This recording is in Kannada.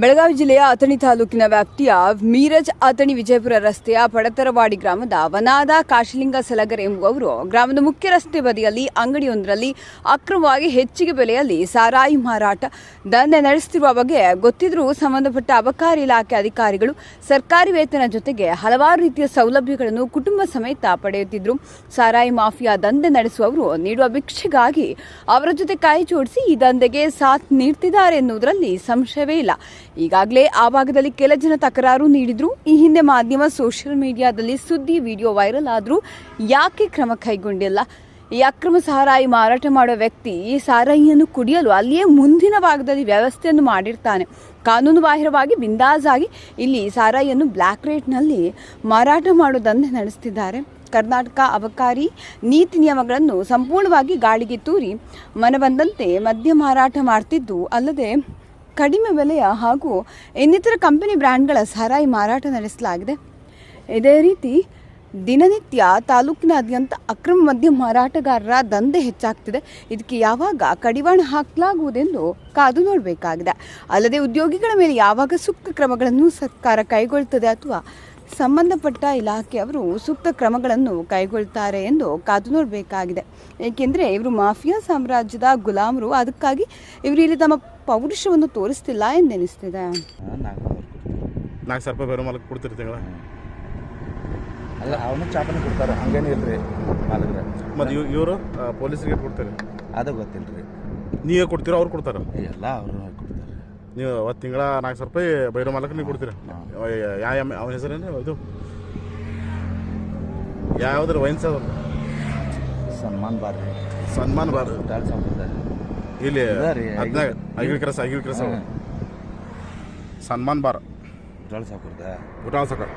ಬೆಳಗಾವಿ ಜಿಲ್ಲೆಯ ಅಥಣಿ ತಾಲೂಕಿನ ವ್ಯಾಪ್ತಿಯ ಮೀರಜ್ ಅಥಣಿ ವಿಜಯಪುರ ರಸ್ತೆಯ ಪಡತರವಾಡಿ ಗ್ರಾಮದ ವನಾದ ಕಾಶಿಲಿಂಗ ಸಲಗರ್ ಎಂಬುವವರು ಗ್ರಾಮದ ಮುಖ್ಯ ರಸ್ತೆ ಬದಿಯಲ್ಲಿ ಅಂಗಡಿಯೊಂದರಲ್ಲಿ ಅಕ್ರಮವಾಗಿ ಹೆಚ್ಚಿಗೆ ಬೆಲೆಯಲ್ಲಿ ಸಾರಾಯಿ ಮಾರಾಟ ದಂಧೆ ನಡೆಸುತ್ತಿರುವ ಬಗ್ಗೆ ಗೊತ್ತಿದ್ದರೂ ಸಂಬಂಧಪಟ್ಟ ಅಬಕಾರಿ ಇಲಾಖೆ ಅಧಿಕಾರಿಗಳು ಸರ್ಕಾರಿ ವೇತನ ಜೊತೆಗೆ ಹಲವಾರು ರೀತಿಯ ಸೌಲಭ್ಯಗಳನ್ನು ಕುಟುಂಬ ಸಮೇತ ಪಡೆಯುತ್ತಿದ್ದರು ಸಾರಾಯಿ ಮಾಫಿಯಾ ದಂಧೆ ನಡೆಸುವವರು ನೀಡುವ ಭಿಕ್ಷೆಗಾಗಿ ಅವರ ಜೊತೆ ಕಾಯಿ ಜೋಡಿಸಿ ಈ ದಂಧೆಗೆ ಸಾಥ್ ನೀಡ್ತಿದ್ದಾರೆ ಎನ್ನುವುದರಲ್ಲಿ ಸಂಶಯವೇ ಇಲ್ಲ. ಈಗಾಗಲೇ ಆ ಭಾಗದಲ್ಲಿ ಕೆಲ ಜನ ತಕರಾರು ನೀಡಿದ್ರು. ಈ ಹಿಂದೆ ಮಾಧ್ಯಮ ಸೋಷಿಯಲ್ ಮೀಡಿಯಾದಲ್ಲಿ ಸುದ್ದಿ, ವಿಡಿಯೋ ವೈರಲ್ ಆದರೂ ಯಾಕೆ ಕ್ರಮ ಕೈಗೊಂಡಿಲ್ಲ? ಈ ಅಕ್ರಮ ಸಾರಾಯಿ ಮಾರಾಟ ಮಾಡುವ ವ್ಯಕ್ತಿ ಈ ಸಾರಾಯಿಯನ್ನು ಕುಡಿಯಲು ಅಲ್ಲಿಯೇ ಮುಂದಿನ ಭಾಗದಲ್ಲಿ ವ್ಯವಸ್ಥೆಯನ್ನು ಮಾಡಿರ್ತಾನೆ. ಕಾನೂನು ಬಾಹಿರವಾಗಿ ಬಿಂದಾಜಾಗಿ ಇಲ್ಲಿ ಸಾರಾಯಿಯನ್ನು ಬ್ಲ್ಯಾಕ್ ರೇಟ್ನಲ್ಲಿ ಮಾರಾಟ ಮಾಡೋ ದಂಧೆ ನಡೆಸ್ತಿದ್ದಾರೆ. ಕರ್ನಾಟಕ ಅಬಕಾರಿ ನೀತಿ ನಿಯಮಗಳನ್ನು ಸಂಪೂರ್ಣವಾಗಿ ಗಾಳಿಗೆ ತೂರಿ ಮನಬಂದಂತೆ ಮದ್ಯ ಮಾರಾಟ ಮಾಡ್ತಿದ್ದು ಅಲ್ಲದೆ ಕಡಿಮೆ ಬೆಲೆಯ ಹಾಗೂ ಇನ್ನಿತರ ಕಂಪನಿ ಬ್ರ್ಯಾಂಡ್ಗಳ ಸಾರಾಯಿ ಮಾರಾಟ ನಡೆಸಲಾಗಿದೆ. ಇದೇ ರೀತಿ ದಿನನಿತ್ಯ ತಾಲೂಕಿನಾದ್ಯಂತ ಅಕ್ರಮ ಮದ್ಯ ಮಾರಾಟಗಾರರ ದಂಧೆ ಹೆಚ್ಚಾಗ್ತಿದೆ. ಇದಕ್ಕೆ ಯಾವಾಗ ಕಡಿವಾಣ ಹಾಕಲಾಗುವುದೆಂದು ಕಾದು ನೋಡಬೇಕಾಗಿದೆ. ಅಲ್ಲದೆ ಉದ್ಯೋಗಿಗಳ ಮೇಲೆ ಯಾವಾಗ ಸೂಕ್ತ ಕ್ರಮಗಳನ್ನು ಸರ್ಕಾರ ಕೈಗೊಳ್ಳುತ್ತದೆ ಅಥವಾ ಸಂಬಂಧಪಟ್ಟ ಇಲಾಖೆಯವರು ಸೂಕ್ತ ಕ್ರಮಗಳನ್ನು ಕೈಗೊಳ್ತಾರೆ ಎಂದು ಕಾದು ನೋಡಬೇಕಾಗಿದೆ. ಏಕೆಂದರೆ ಇವರು ಮಾಫಿಯಾ ಸಾಮ್ರಾಜ್ಯದ ಗುಲಾಮರು ಅದಕ್ಕಾಗಿ ಇವರು ಇಲ್ಲಿ ತಮ್ಮ ಪೌರುಷವನ್ನು ತೋರಿಸ್ತಿಲ್ಲ ಎಂದೆನಿಸ್ತಿದೆ. ನಾಲ್ಕು ನಾಲ್ಕು ಸಾವಿರ ರೂಪಾಯಿ ಬೇರೆ ಮಾಲಕ್ಕೆ ಕೊಡ್ತೀರಿ ತಿಂಗಳ ಅಲ್ಲ ಅವನು ಕೊಡ್ತಾರೆ. ಹಂಗೇನು ಇಲ್ರಿ ಮಾಲಗ್ರೆ ಮತ್ತು ಇವ್ ಇವರು ಪೊಲೀಸರಿಗೆ ಕೊಡ್ತಾರೆ? ಅದು ಗೊತ್ತಿಲ್ಲ ರೀ ನೀವೇ ಕೊಡ್ತೀರೋ ಅವ್ರು ಕೊಡ್ತಾರೆ? ಎಲ್ಲ ಅವರು ಕೊಡ್ತಾರೆ. ನೀವು ಅವತ್ತು ತಿಂಗಳ ನಾಲ್ಕು ಸಾವಿರ ರೂಪಾಯಿ ಬೈರೋ ಮಾಲಕ್ಕೆ ನೀವು ಕೊಡ್ತೀರಾ? ಯಾವ ಅವನ ಹೆಸರೇನು ಇದು? ಯಾವ್ದ್ರ ವೈನ್ಸ್ ಅದ ಸನ್ಮಾನ್ ಬಾರ್ ಸನ್ಮಾನ್ ಬಾರ್. ಇಲ್ಲಿ ಹದಿನಾಗ ಐಗಿಲ್ ಕ್ರಸ್ ಕ್ರಸ್ ಹ್ಮ್. ಸನ್ಮಾನ್ ಬಾರ್. ಟಾಲ್ ಸಂಪ್ರದಾಯ ಗುಟಾಳ ಸಕರ್